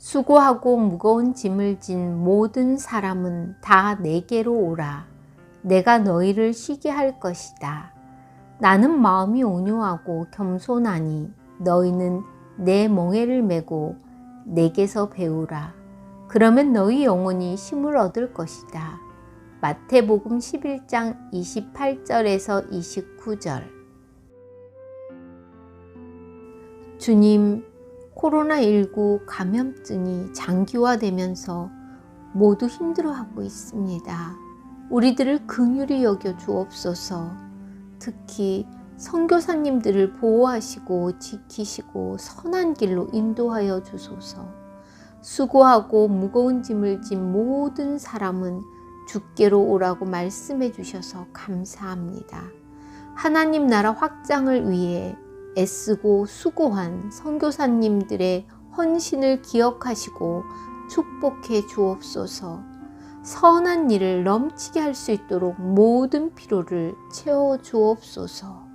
수고하고 무거운 짐을 진 모든 사람은 다 내게로 오라. 내가 너희를 쉬게 할 것이다. 나는 마음이 온유하고 겸손하니 너희는 내 멍에를 메고 내게서 배우라. 그러면 너희 영혼이 힘을 얻을 것이다. 마태복음 11장 28절에서 29절. 주님, 코로나19 감염증이 장기화되면서 모두 힘들어하고 있습니다. 우리들을 긍휼히 여겨 주옵소서. 특히 선교사님들을 보호하시고 지키시고 선한 길로 인도하여 주소서. 수고하고 무거운 짐을 진 모든 사람은 주께로 오라고 말씀해 주셔서 감사합니다. 하나님 나라 확장을 위해 애쓰고 수고한 선교사님들의 헌신을 기억하시고 축복해 주옵소서. 선한 일을 넘치게 할 수 있도록 모든 필요를 채워 주옵소서.